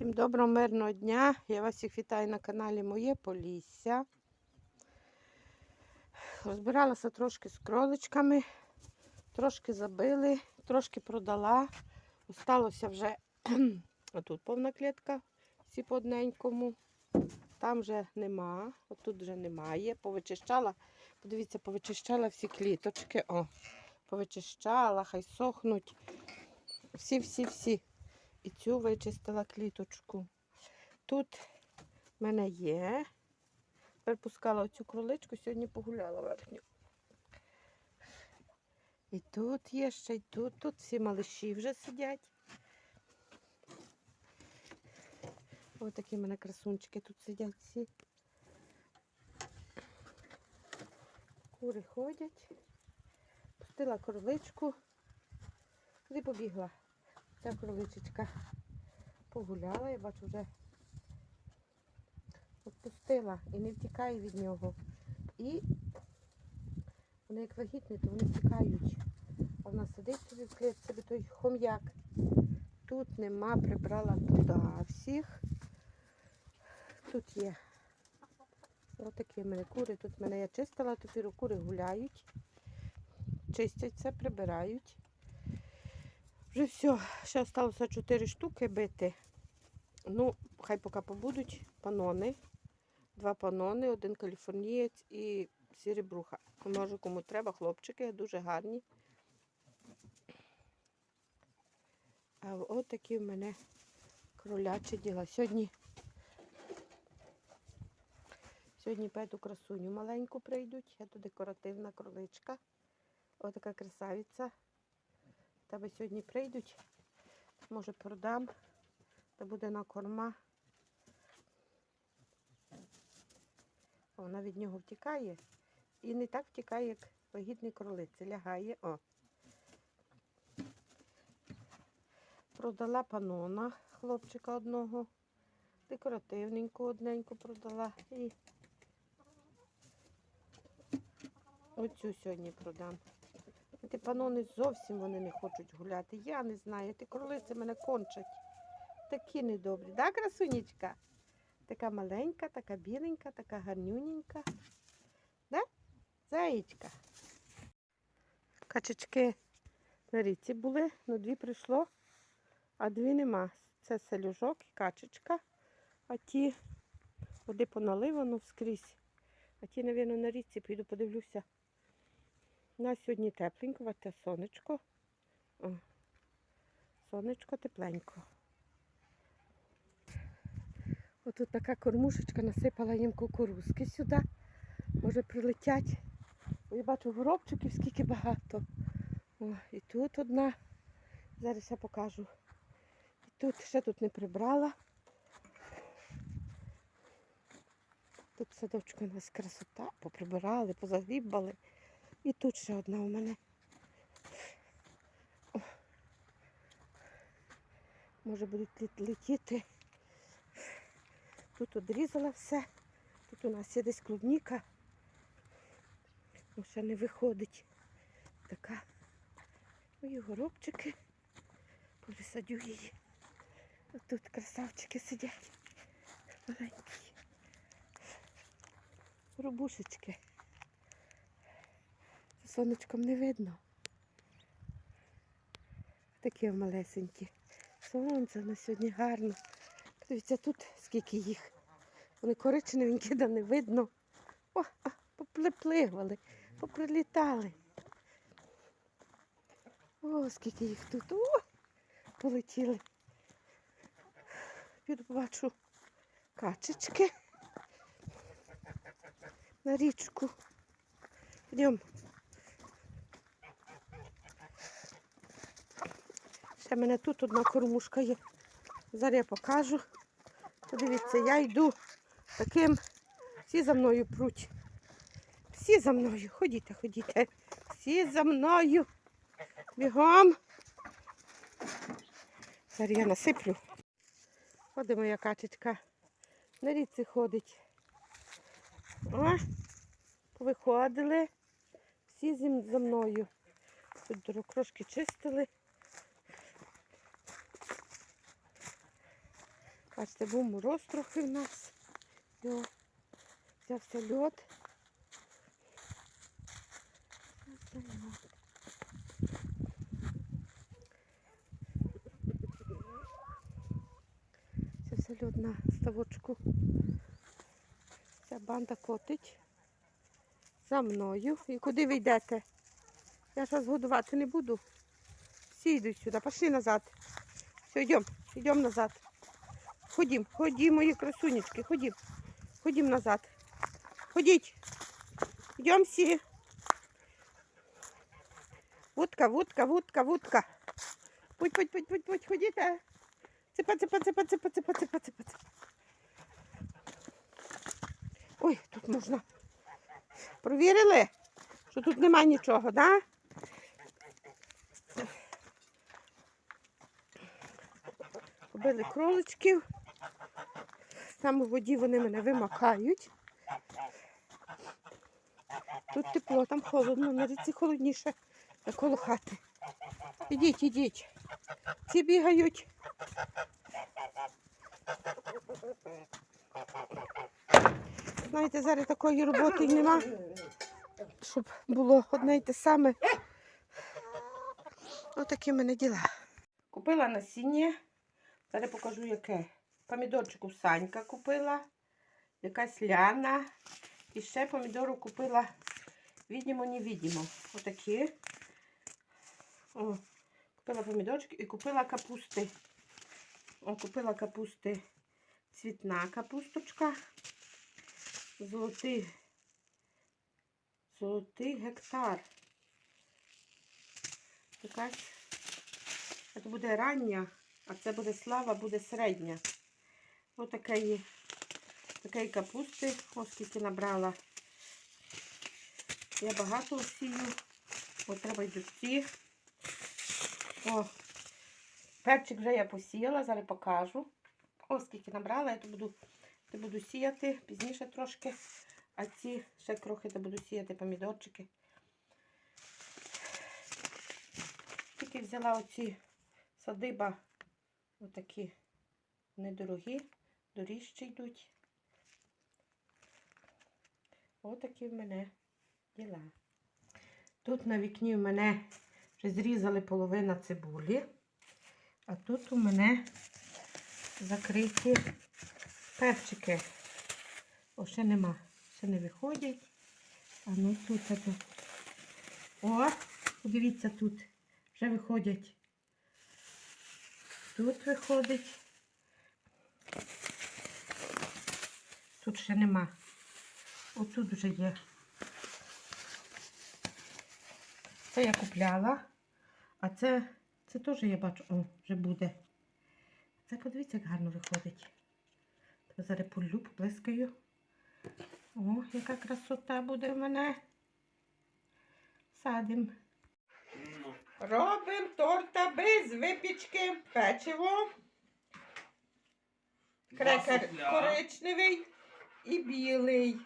Всім доброго мирного дня. Я вас всіх вітаю на каналі Моє Полісся. Розбиралася трошки з кроличками, трошки забили, трошки продала. Осталося вже отут повна клітка, всі по одненькому. Там вже нема, отут вже немає. Повичищала, подивіться, повичищала всі кліточки. О, повичищала, хай сохнуть. Всі-всі-всі. І цю вичистила кліточку. Тут в мене є. Тепер пускала оцю кроличку, сьогодні погуляла верхню. І тут є ще, і тут, тут всі малиші вже сидять. Ось такі в мене красунчики тут сидять всі. Кури ходять. Пустила кроличку. Куди побігла? Ця кроличечка погуляла, я бачу вже відпустила і не втікає від нього. І вони як вагітні, то вони втікають. А вона сидить собі в клітці, той хом'як. Тут нема, прибрала туди всіх. Тут є отакі в мене кури. Тут мене я чистила, тепер кури гуляють, чистяться, прибирають. Вже все, ще залишилося 4 штуки бити. Ну, хай поки побудуть панони. Два панони, один каліфорнієць і сірібруха. Може, кому треба, хлопчики, дуже гарні. А от такі в мене кролячі діла. Сьогодні, сьогодні пету красуню маленьку прийдуть. Це декоративна кроличка. Ось така красавиця. Тебе сьогодні прийдуть, може продам, та буде на корма. Вона від нього втікає і не так втікає, як вагітний кролиці. Лягає. О. Продала панона хлопчика одного, декоративненьку одненьку продала і оцю сьогодні продам. Ті панони зовсім вони не хочуть гуляти. Я не знаю, ті кролиці мене кончать. Такі недобрі. Да, красунечка? Така маленька, така біленька, така гарнюненька. Да? Заєчка. Качечки на річці були, ну дві прийшло, а дві нема. Це селюжок і качечка. А ті води поналивано скрізь. А ті, мабуть, на річці піду подивлюся. У нас сьогодні тепленько, те сонечко. О, сонечко тепленько. Отут така кормушечка насипала їм кукурузки сюди. Може прилетять. Я бачу горобчиків скільки багато. О, і тут одна. Зараз я покажу. І тут ще тут не прибрала. Тут садочку у нас красота, поприбирали, позагрібали. І тут ще одна у мене. О. Може будуть летіти. Тут одрізала все. Тут у нас є десь клубніка. Ну, ще не виходить. Така. Мої горобчики. Повисадю її. Тут красавчики сидять. Маленькі. Робушечки. Сонечком не видно. Такі малесенькі. Сонце на сьогодні гарно. Дивіться, тут скільки їх. Вони коричневенькі, да не видно. О, поплипливали, поприлітали. О, скільки їх тут. О, полетіли. Піду бачу качечки на річку. Йдемо. Ще в мене тут одна кормушка є. Зараз я покажу. Подивіться, я йду таким. Всі за мною пруть. Всі за мною. Ходіте, ходіте. Всі за мною. Бігом. Зараз я насиплю. Ходить моя качечка. На річці ходить. О, повиходили. Всі за мною. Тут дорокрошки чистили. Бачите, був мороз трохи в нас. Йо, взявся льод. Взявся льод на ставочку. Ця банда котить за мною. І куди ви йдете? Я ж вас годувати не буду. Всі йдуть сюди, пішли назад. Все, йдемо, йдемо назад. Ходім, ходім, мої красунечки, ходім. Ходім назад. Ходіть. Йдемо всі. Вудка, вудка, вудка, вудка. Путь, путь, путь, путь, путь, ходіте. Ципа, ципа, ципа, ципа, ципа, ципа, ципа. Ой, тут можна. Провірили, що тут немає нічого, да? Побили кроличків. Там у воді вони мене вимакають. Тут тепло, там холодно, на ріці холодніше, як коло хати. Ідіть, ідіть. Ці бігають. Знаєте, зараз такої роботи нема, щоб було одне й те саме. Отакі в мене діла. Купила насіння. Зараз покажу яке. Помідорчику Санька купила, якась ляна. І ще помідору купила відімо, невідімо. Отакі. О, купила помідорчики і купила капусти. О, купила капусти. Цвітна капусточка. Золотий. Золотий гектар. Якась. Це буде рання, а це буде слава, буде середня. Ось такої, капусти, ось скільки набрала. Я багато сію. Ось треба й досі. О, перчик вже я посіяла, зараз покажу. Ось скільки набрала, я то буду, то буду сіяти пізніше трошки. А ці ще трохи то буду сіяти помідорчики. Тільки взяла оці садиба, отакі недорогі, доріжчі йдуть. Отакі в мене діла. Тут на вікні в мене вже зрізали половина цибулі, а тут у мене закриті перчики. О, ще нема, ще не виходять. А ну тут это. О, подивіться тут. Вже виходять. Тут виходить. Тут ще нема. Отут вже є. Це я купляла, а це, це теж я бачу, о, вже буде. Це подивіться, як гарно виходить. То зараз полю, поплескаю. О, яка красота буде в мене. Садим. Робимо торта без випічки, печиво, крекер коричневий і білий.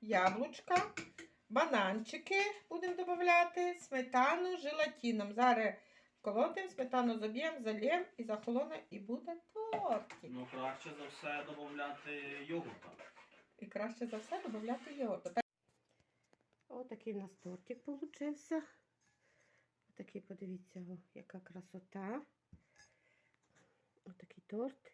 Яблучка, бананчики будемо додавати, сметану желатином. Зараз колотимо, сметану заб'ємо, зальємо і захолоне, і буде тортик. Ну, краще за все додати йогурта. І краще за все додати йогурт. Так. Отакий у нас тортик получився. Отакий, подивіться, о, яка красота. Отакий торт.